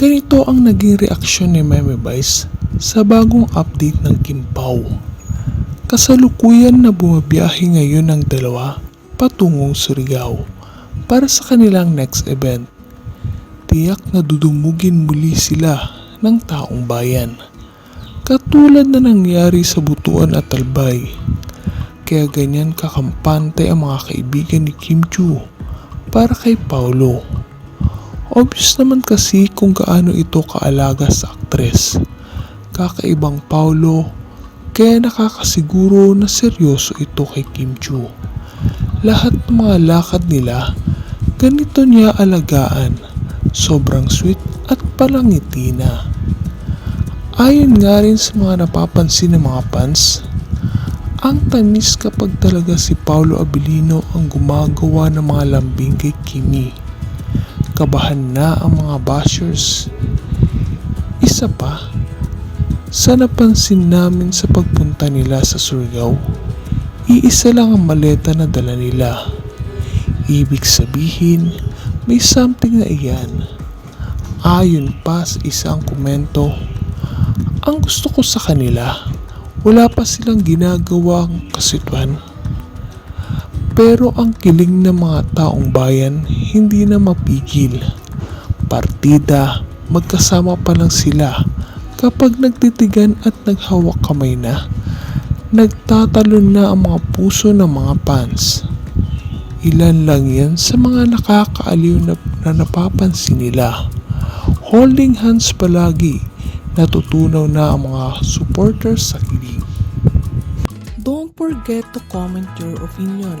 Ganito ang naging reaksyon ni Meme Vice sa bagong update ng Kim Pao. Kasalukuyan na bumabiyahe ngayon ang dalawa patungong Surigao para sa kanilang next event. Tiyak na dudumugin muli sila ng taong bayan. Katulad na nangyari sa Butuan at Albay. Kaya ganyan kakampante ang mga kaibigan ni Kim Chu para kay Paulo. Obvious naman kasi kung gaano ito kaalaga sa aktres. Kakaibang Paulo, kaya nakakasiguro na seryoso ito kay Kim Chu. Lahat ng mga lakad nila, ganito niya alagaan. Sobrang sweet at palangiti na. Ayon nga rin sa mga napapansin ng mga fans, ang tamis kapag talaga si Paulo Abilino ang gumagawa ng mga lambing kay Kimi. Kabahan na ang mga bashers. Isa pa, sa napansin namin sa pagpunta nila sa Surigao, iisa lang ang maleta na dala nila. Ibig sabihin, may something na iyan. Ayon pa sa isang komento, ang gusto ko sa kanila, wala pa silang ginagawang kasitwan. Pero ang kiling ng mga taong bayan hindi na mapigil. Partida, magkasama pa lang sila kapag nagtitigan at naghawak kamay na. Nagtatalon na ang mga puso ng mga fans. Ilan lang yan sa mga nakakaaliw na, na napapansin nila. Holding hands palagi, natutunaw na ang mga supporters sa kilig. Don't forget to comment your opinion,